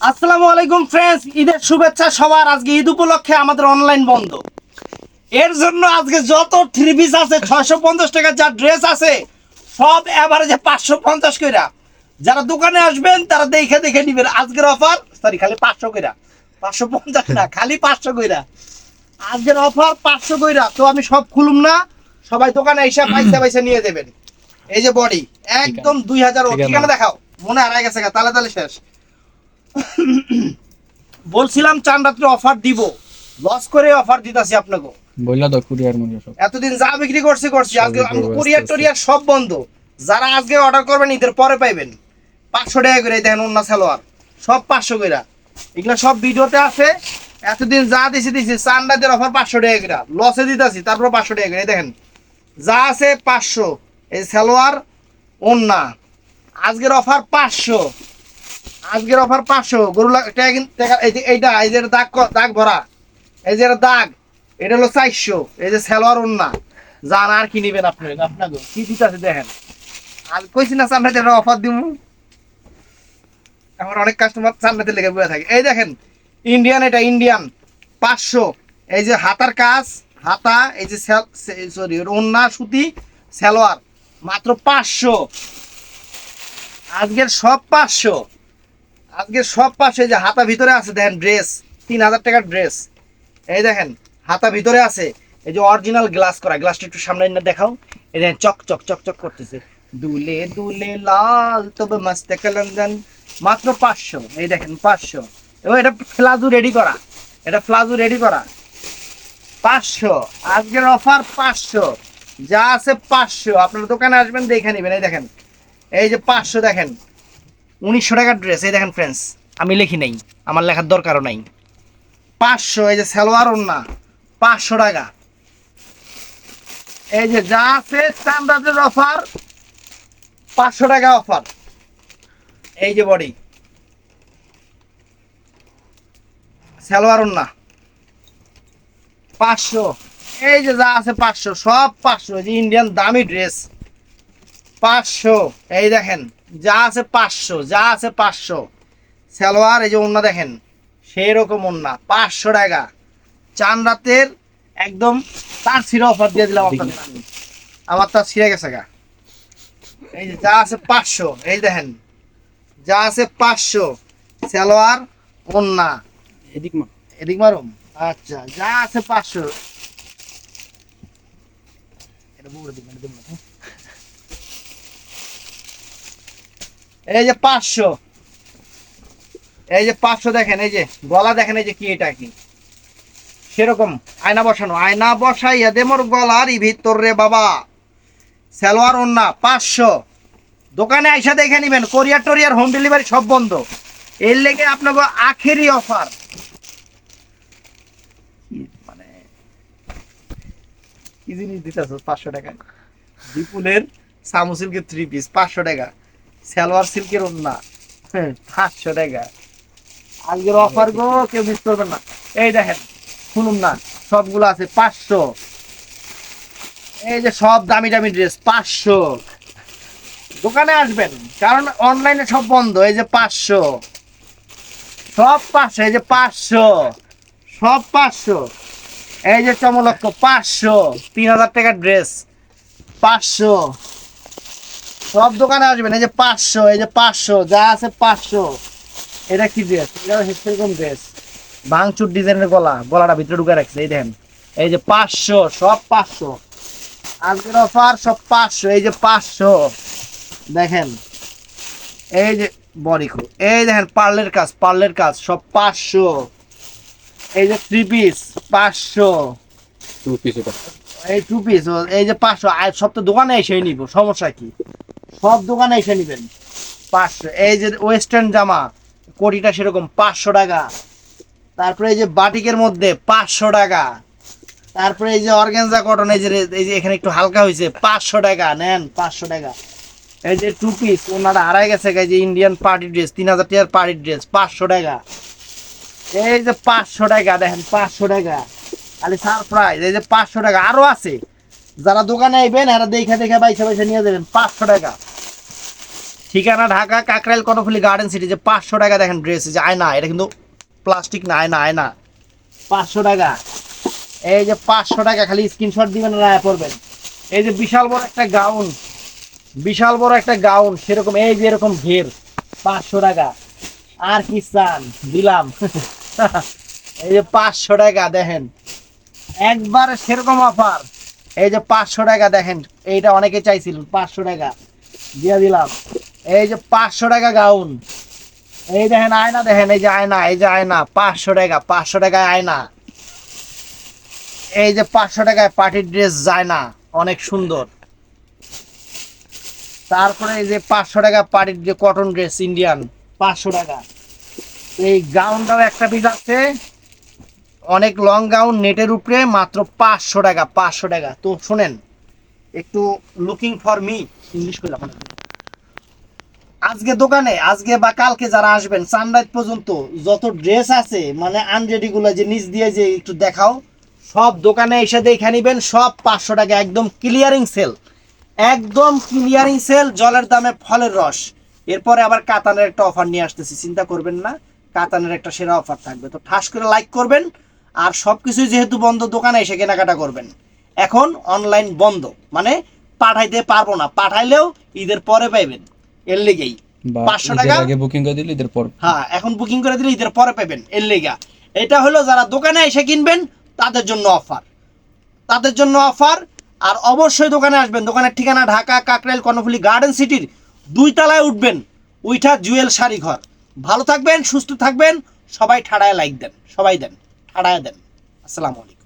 আসসালামু আলাইকুম ফ্রেন্ডস ঈদের শুভেচ্ছা সবার। আজকে ঈদ উপলক্ষে আমাদের অনলাইন বন্ধ। এর জন্য আজকে যত থ্রি পিস আছে ছয়শো পঞ্চাশ টাকার যা ড্রেস আছে সব এভারেজে পাঁচশো পঞ্চাশ কইরা। যারা দোকানে আসবেন তারা দেখে দেখে নিবেন। আজকের অফার সরি খালি পাঁচশো কইরা। পাঁচশো পঞ্চাশ না খালি পাঁচশো কইরা। আজকের অফার পাঁচশো কইরা। তো আমি সব খুলুম না সবাই দোকানে এসে পয়সা পয়সা নিয়ে দেবেন। এই যে বডি একদম দুই হাজার। ঠিকানা দেখাও। মনে হারাই গেছে তালে তালে শেষ। বলছিলাম চান রাত্রে অফার দিব। লস করে অফার দিতাছি আপনাকে। বললা তো কুরিয়ার মনে সব। এতদিন যা বিক্রি করছি করছি। আজকে বিক্রি কুরিয়ার টরিয়ার সব বন্ধ। যারা আজকে অর্ডার করবেন ঈদের পরে পাইবেন। পাঁচশো টাকা করে দেখেন অন্য সালোয়ার। সব পাঁচশো করে। এগুলো সব ভিডিওতে আছে। এতদিন যা দিছি দিছি। চান্দাদের অফার পাঁচশো টাকা করে। লসে দিতেছি তারপর পাঁচশো টাকা করে। দেখেন যা আছে পাঁচশো। এই সালোয়ার ওন্না আজকের অফার পাঁচশো। আজকের অফার পাঁচশো। গরু এইটা, এই যে দাগ দাগ ভরা। এই যে দাগ, এটা হলো চারশো। এই যে সালোয়ার ওন্না জান আর কি নিবেন আপনি? আপনাকে কি দিতেছে দেখেন। আর কইছি না চান্দাতে একটা অফার দিব আমার অনেক কাস্টমার চান্দাতে লেগে বয়ে থাকে। এই দেখেন ইন্ডিয়ান এটা ইন্ডিয়ান পাঁচশো। এই যে হাতার কাজ, হাতা, এই যে সরি ওন্না সুতি, সালোয়ার, মাত্র পাঁচশো। আজকের সব পাঁচশো। আজকের সব পাশে যে হাতা ভিতরে আছে, দেখেন ড্রেস তিন হাজার টাকার ড্রেস এই দেখেন, হাতা ভিতরে আছে, এই যে অরিজিনাল গ্লাস করা গ্লাসটা একটু সামনে না দেখাও। এই দেখেন, চক চক চক চক করতেছে। দুলে দুলে, লাল, তবে মস্ত কালন্দন মাত্র পাঁচশো, এই দেখেন, পাঁচশো। এবং এটা ফ্লাজু রেডি করা, এটা ফ্লাজু রেডি করা। পাঁচশো, আজকের অফার পাঁচশো, যা আছে পাঁচশো। আপনার দোকানে আসবেন, দেখে নেবেন, এই দেখেন। এই যে পাঁচশো, দেখেন। উনিশশো টাকার ড্রেস এই দেখেন ফ্রেন্ডস আমি লিখি নাই, আমার লেখার দরকারও নাই। পাঁচশো, এই যে সালোয়ার ওন্না পাঁচশো টাকা। এই যে যা আছে স্ট্যান্ডার্ডের অফার পাঁচশো টাকা অফার এই যে বডি সালোয়ার ওন্না পাঁচশো। এই যে যা আছে পাঁচশো, সব পাঁচশো, এই যে ইন্ডিয়ান দামি ড্রেস পাঁচশো। এই দেখেন যা আছে পাঁচশো যা আছে পাঁচশো। সালোয়ার এই যে ওন্না দেখেন সেই রকম ওন্না পাঁচশো টাকা। চান রাতের একদম তার ছিঁড়ে অফার দিয়ে দিলাম আপনাদের আমার তার ছিঁড়ে গেছে গা। এই যে যা আছে পাঁচশো এই দেখেন যা আছে পাঁচশো সালোয়ার ওন্না এদিক এদিক মারুম আচ্ছা যা আছে পাঁচশো। এটা বউরে দিবেন, এটা দিবেন না, হ্যাঁ? এই যে পাঁচশো। এই যে পাঁচশো দেখেন, এই যে গলা দেখেন, এই যে কি এটা কি? সেরকম আয়না বসানো। আয়না বসাইয়া দে মোর গলার ভিতর রে বাবা। সালোয়ার ওন্না, পাঁচশো। দোকানে আইসা দেখে নিবেন, কোরিয়ার টোরিয়ার, হোম ডেলিভারি সব বন্ধ। এর লেগে আপনাকে আখেরি অফার। মানে কি জিনিস দিতেছ? পাঁচশো টাকা। বিপুলের সামুসিলকে থ্রি পিস পাঁচশো টাকা। সালোয়ার সিল্কের ওন্না হ্যাঁ, পাঁচশো টাকা। আজকের অফার গো কেউ মিস করবেন না। এই দেখেন শুনুন না সবগুলো আছে পাঁচশো। এই যে সব দামি দামি ড্রেস পাঁচশো। দোকানে আসবেন কারণ অনলাইনে সব বন্ধ এই যে পাঁচশো। সব পাঁচশো এই যে পাঁচশো। সব পাঁচশো। এই যে চমলক্ষ পাঁচশো। তিন হাজার টাকার ড্রেস পাঁচশো। সব দোকানে আসবেন এই যে পাঁচশো এই যে পাঁচশো যা আছে পাঁচশো। এটা কি ড্রেস এটা সেরকম ড্রেস ভাঙচুর ডিজাইনের গলা গলাটা ভিতরে ঢুকে রাখছে এই দেখেন। এই যে পাঁচশো সব পাঁচশো। আজকের অফার সব পাঁচশো এই যে পাঁচশো। দেখেন এই যে বডিকো এই দেখেন পার্লের কাজ পার্লের কাজ সব পাঁচশো। এই যে থ্রি পিস পাঁচশো। টু পিস এই টু পিস এই যে পাঁচশো সব তো দোকানে এসে নিব সমস্যা কি? সব দোকানে এসে নিবেন। পাঁচশো এই যে ওয়েস্টার্ন জামা, কোটিটা সেরকম, পাঁচশো টাকা। তারপরে এই যে বাটিকের মধ্যে পাঁচশো টাকা। তারপরে এই যে অর্গেনজা কটন এই যে এই যে এখানে একটু হালকা হয়েছে, পাঁচশো টাকা, নেন, পাঁচশো টাকা। এই যে টু পিস ওনারা হারাই গেছে এই যে ইন্ডিয়ান পার্টি ড্রেস তিন হাজার টাকার পার্টি ড্রেস পাঁচশো টাকা। এই যে পাঁচশো টাকা, দেখেন, পাঁচশো টাকা। খালি সারপ্রাইজ এই যে পাঁচশো টাকা, আরও আছে। যারা দোকানে আইবেন, এরা দেখে দেখে পয়সা পয়সা নিয়ে যাবেন, পাঁচশো টাকা। ঠিকানা ঢাকা, কাকরাইল, কর্ণফুলি গার্ডেন সিটি যে পাঁচশো টাকা দেখেন ড্রেস যে আয়না, এটা কিন্তু প্লাস্টিক না আয় আয়না আয়না। পাঁচশো টাকা। এই যে পাঁচশো টাকা খালি স্ক্রিনশট দিবেন রায় পড়বেন। এই যে বিশাল বড় একটা গাউন বিশাল বড় একটা গাউন সেরকম, এই যে এরকম ঘের, পাঁচশো টাকা। আর কি চান? দিলাম। এই যে পাঁচশো টাকা, দেখেন। একবার সেরকম অফার এই যে পাঁচশো টাকা দেখেন, এইটা অনেকে চাইছিলেন পাঁচশো টাকা। দিয়ে দিলাম। এই যে পাঁচশো টাকা গাউন এই দেখেন আয়না, দেখেন, এই যে আয়না, এই যে আয়না, পাঁচশো টাকা, পাঁচশো টাকায় আয়না। এই যে পাঁচশো টাকায় পার্টির ড্রেস যায় না অনেক সুন্দর। তারপরে এই যে পাঁচশো টাকা পার্টির যে কটন ড্রেস ইন্ডিয়ান পাঁচশো টাকা। এই গাউনটাও একটা পিস আছে। অনেক লং গাউন নেটের উপরে মাত্র পাঁচশো টাকা পাঁচশো টাকা। তো শোনেন, একটু লুকিং ফর মি ইংলিশ করলাম আজকে দোকানে, আজকে বা কালকে যারা আসবেন সানরাইজ পর্যন্ত যত ড্রেস আছে মানে আনরেডি গুলো যে নিচ দিয়ে যে একটু দেখাও, সব দোকানে এসে দেখে নিবেন, সব পাঁচশো টাকা, একদম ক্লিয়ারিং সেল একদম ক্লিয়ারিং সেল জলের দামে ফলের রস। এরপরে আবার কাতানের একটা অফার নিয়ে আসতেছি, চিন্তা করবেন না, কাতানের একটা সেরা অফার থাকবে। তো ঠাস করে লাইক করবেন আর সব সবকিছু যেহেতু বন্ধ দোকানে এসে কেনাকাটা করবেন। এখন অনলাইন বন্ধ মানে পাঠাইতে পারব না। পাঠাইলেও ঈদের পরে পাইবেন এর লেগেই। পাঁচশো টাকা? আগে বুকিং করে দিলে ঈদের পর। হ্যাঁ এখন বুকিং করে দিলে ঈদের পরে পাবেন এর লেগা। এটা হলো যারা দোকানে এসে কিনবেন তাদের জন্য অফার তাদের জন্য অফার আর অবশ্যই দোকানে আসবেন। দোকানের ঠিকানা ঢাকা কাকরাইল কর্ণফুলি গার্ডেন সিটির দুই তলায় উঠবেন উইঠা জুয়েল শাড়ি ঘর ভালো থাকবেন সুস্থ থাকবেন সবাই ঠাড়ায় লাইক দেন সবাই দেন। ঠাড়ায় দেন আসসালামু আলাইকুম